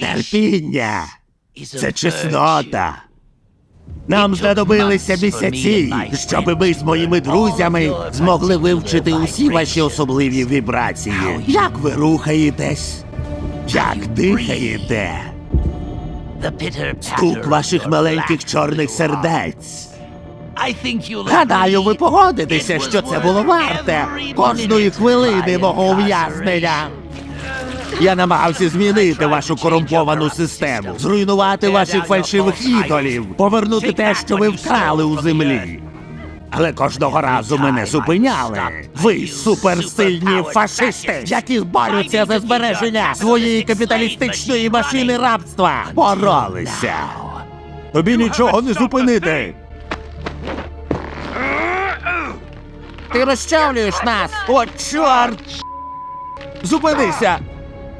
Терпіння це чеснота. Нам знадобилися місяці, щоб ми з моїми друзями змогли вивчити усі ваші особливі вібрації. Як ви рухаєтесь? Як дихаєте? Стук ваших маленьких чорних сердець. Гадаю, ви погодитеся, що це було варте кожної хвилини мого ув'язнення. Я намагався змінити вашу корумповану систему, зруйнувати ваших фальшивих ідолів, повернути те, що ви вкрали у землі. Але кожного разу мене зупиняли. Ви суперсильні фашисти, які борються за збереження своєї капіталістичної машини рабства. Боролися. Тобі нічого не зупинити. Ти розчавлюєш нас! О, чорт! Зупинися!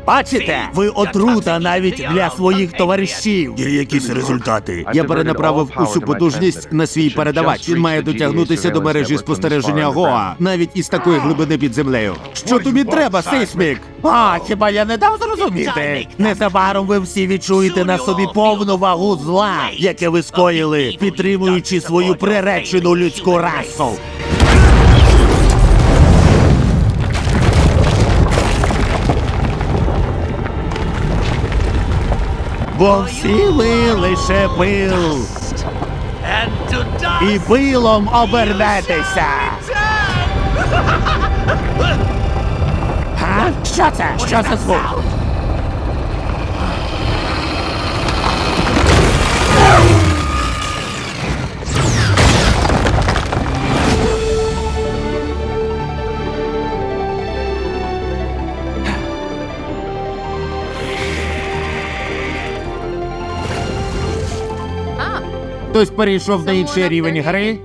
Бачите, ви отрута навіть для своїх товаришів. Є якісь результати. Я перенаправив усю потужність на свій передавач. Він має дотягнутися до мережі спостереження Гоа, навіть із такої глибини під землею. Що тобі треба, сейсмік? А, хіба я не дав зрозуміти? Незабаром ви всі відчуєте на собі повну вагу зла, яке ви скоїли, підтримуючи свою приречену людську расу. Бо всі ви лише пил, і пилом обернетеся. Га? Що це? Що це звук? Хтось перейшов на інший рівень гри?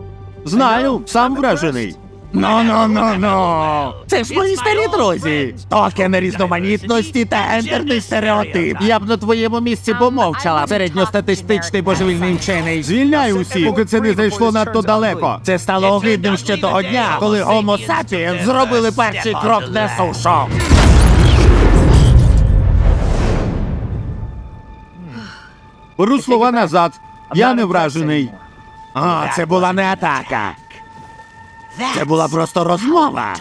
Знаю, сам вражений. Ну, ну, ну, ну. Це ж мої старі друзі. Токен різноманітності та гендерний стереотип. Я б на твоєму місці помовчала. Середньостатистичний божевільний вчений. Звільняй усі, поки це не зайшло надто далеко. Це стало огидним ще того дня, коли Homo sapiens зробили перший крок на сушу. Беру слова назад. Я не вражений. А, це була не атака. Це була просто розмова.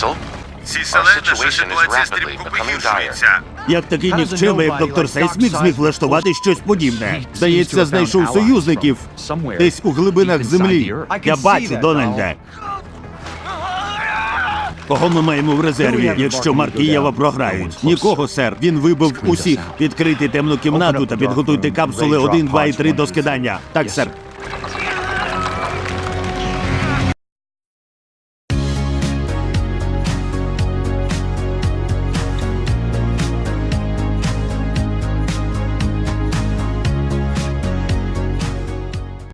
Cecil? Сіселе, наша ситуація стрімко погіршується. Як такий нікчемний, як доктор Сейсмік зміг влаштувати щось подібне. Здається, знайшов союзників десь у глибинах землі. Я бачу, Дональде. Кого ми маємо в резерві, якщо Марк і Єва програють? Нікого, сер. Він вибив усіх. Відкрийте темну кімнату та підготуйте капсули 1, 2 і 3 до скидання. Так, сер.